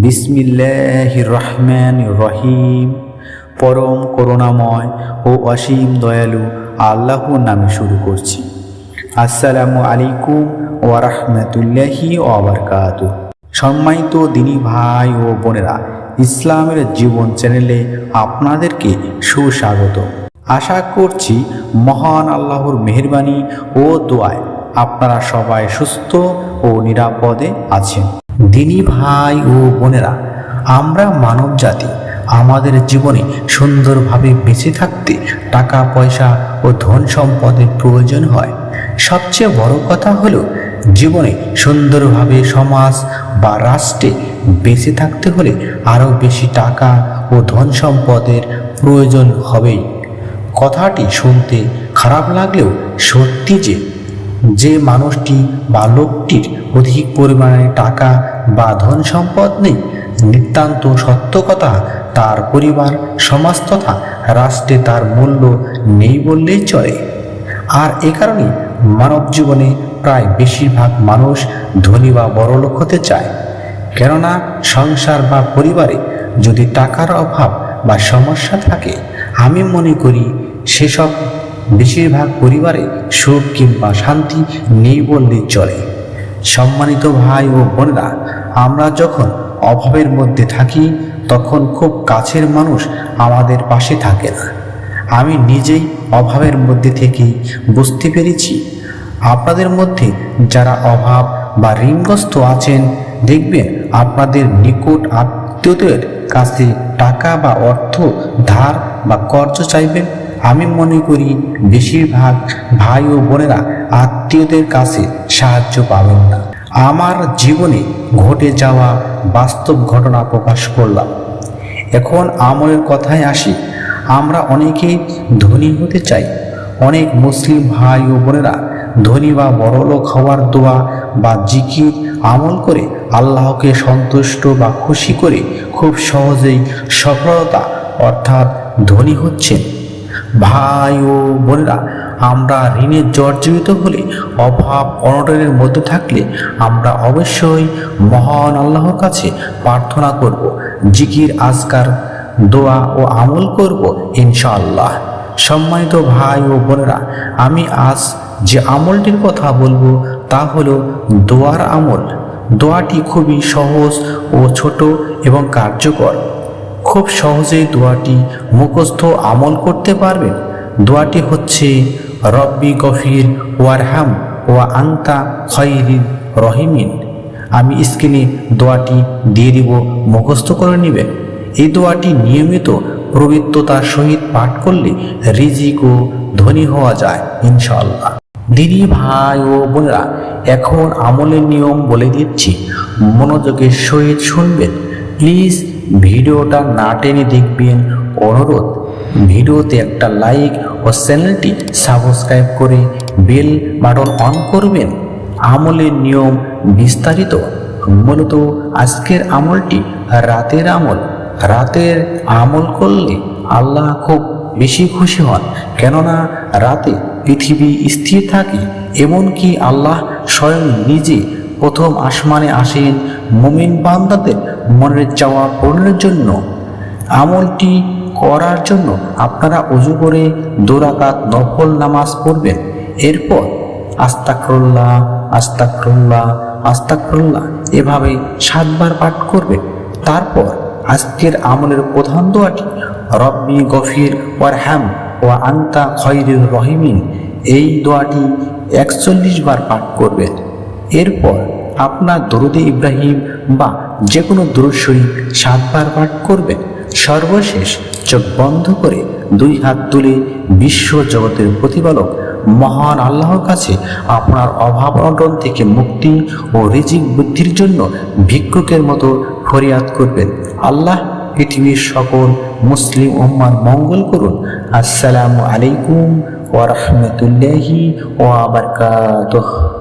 বিসমিল্লাহ রহমান রহিম পরম করুণাময় ও অসীম দয়ালু আল্লাহর নামে শুরু করছি। আসসালামু আলাইকুম ওয়া রাহমাতুল্লাহি ওয়া বারাকাতু সম্মানিত দিনী ভাই ও বোনেরা, ইসলামের জীবন চ্যানেলে আপনাদেরকে সুস্বাগত। আশা করছি মহান আল্লাহর মেহেরবানি ও দোয়ায় আপনারা সবাই সুস্থ ও নিরাপদে আছেন। দিনী ভাই ও বোনেরা, আমরা মানব জাতি আমাদের জীবনে সুন্দরভাবে বেঁচে থাকতে টাকা, পয়সা ও ধন সম্পদের প্রয়োজন হয়। সবচেয়ে বড় কথা হলো জীবনে সুন্দরভাবে সমাজ বা রাষ্ট্রে বেঁচে থাকতে হলে আরও বেশি টাকা ও ধন সম্পদের প্রয়োজন হবেই। কথাটি শুনতে খারাপ লাগলেও সত্যি যে যে মানুষটি বা লোকটির অধিক পরিমাণে টাকা বা ধন সম্পদ নেই, নিতান্ত সত্য কথা তার পরিবার, সমাজ তথা রাষ্ট্রে তার মূল্য নেই বললেই চলে। আর এ কারণে মানব জীবনে প্রায় বেশিরভাগ মানুষ ধনী বা বড়লোক হতে চায়। কেননা সংসার বা পরিবারে যদি টাকার অভাব বা সমস্যা থাকে, আমি মনে করি সেসব বেশিরভাগ পরিবারে সুখ কিংবা শান্তি নেই বললেই চলে। সম্মানিত ভাই ও বোনেরা, আমরা যখন অভাবের মধ্যে থাকি, তখন খুব কাছের মানুষ আমাদের পাশে থাকে না। আমি নিজেই অভাবের মধ্যে থেকেই বুঝতে পেরেছি। আপনাদের মধ্যে যারা অভাব বা ঋণগ্রস্ত আছেন, দেখবেন আপনাদের নিকট আত্মীয়দের কাছে টাকা বা অর্থ, ধার বা কর্জ চাইবেন। আমি মনে করি বেশিরভাগ ভাই ও বোনেরা আত্মীয়দের কাছে সাহায্য পাবেন না। আমার জীবনে ঘটে যাওয়া বাস্তব ঘটনা প্রকাশ করলাম। এখন আমলের কথায় আসি, আমরা অনেকেই ধনী হতে চাই। অনেক মুসলিম ভাই ও বোনেরা ধনী বা বড়লোক হওয়ার দোয়া বা জিকির আমল করে আল্লাহকে সন্তুষ্ট বা খুশি করে খুব সহজেই সফলতা অর্থাৎ ধনী হচ্ছেন। ভাই ও বোনেরা, আমরা ঋণে জর্জরিত হলে, অভাব অনটনের মধ্যে থাকলে আমরা অবশ্যই মহান আল্লাহর কাছে প্রার্থনা করব, জিকির, আজকার, দোয়া ও আমল করব, ইনশাআল্লাহ। সম্মানিত ভাই ও বোনেরা, আমি আজ যে আমলটির কথা বলব, তা হলো দোয়ার আমল। দোয়াটি খুবই সহজ ও ছোট এবং কার্যকর। খুব সহজেই দোয়াটি মুখস্থ আমল করতে পারবেন। দোয়াটি হচ্ছে, রব্বি গফির ওয়ারহাম ওয়া আন্তা খৈরিন রহিমিন। আমি স্ক্রিনে দোয়াটি দিয়ে দিব, মুখস্থ করে নেবেন। এই দোয়াটি নিয়মিত পবিত্রতার সহিত পাঠ করলে রিজিক ও ধনী হওয়া যায় ইনশাল্লাহ দিদি ভাই ও বোনেরা, এখন আমলের নিয়ম বলে দিচ্ছি। মনোযোগের সহিত শুনবেন। প্লিজ ভিডিওটা না টেনে দেখবেন অনুরোধ, ভিডিওতে একটা লাইক ও চ্যানেলটি সাবস্ক্রাইব করে বেল বাটন অন করবেন। আমলের নিয়ম বিস্তারিত। মূলত আজকের আমলটি রাতের আমল। রাতের আমল করলে আল্লাহ খুব বেশি খুশি হন। কেননা রাতে পৃথিবী স্থির থাকে, এমনকি আল্লাহ স্বয়ং নিজে প্রথম আসমানে আসেন। মুমিন বান্দাদের মনের চাওয়া পূরণের জন্য, আমলটি করার জন্য আপনারা অজু করে দোরাকাত নফল নামাজ পড়বেন। এরপর আস্তাকরুল্লাহ আস্তাকরুল্লাহ আস্তাকরুল্লাহ এভাবে সাতবার পাঠ করবেন। তারপর, আজকের আমলের প্রধান দোয়াটি, রব্বি গফির ওয়ারহ্যাম ও আন্তা খয়রুর রহিমিন, এই দোয়াটি একচল্লিশ বার পাঠ করবেন। এরপর আপনার দরুদে ইব্রাহিম বা যে কোনো দরুদ সাতবার পাঠ করবেন। সর্বশেষ চোখ বন্ধ করে দুই হাত তুলে বিশ্ব জগতের প্রতিপালক মহান আল্লাহর কাছে আপনার অভাব অনটন থেকে মুক্তি ও রিজিক বুদ্ধির জন্য ভিক্ষুকের মতো ফরিয়াদ করবেন। আল্লাহ পৃথিবীর সকল মুসলিম উম্মার মঙ্গল করুন। আসসালামু আলাইকুম ওয়া রাহমাতুল্লাহি ওয়া বারাকাতুহু।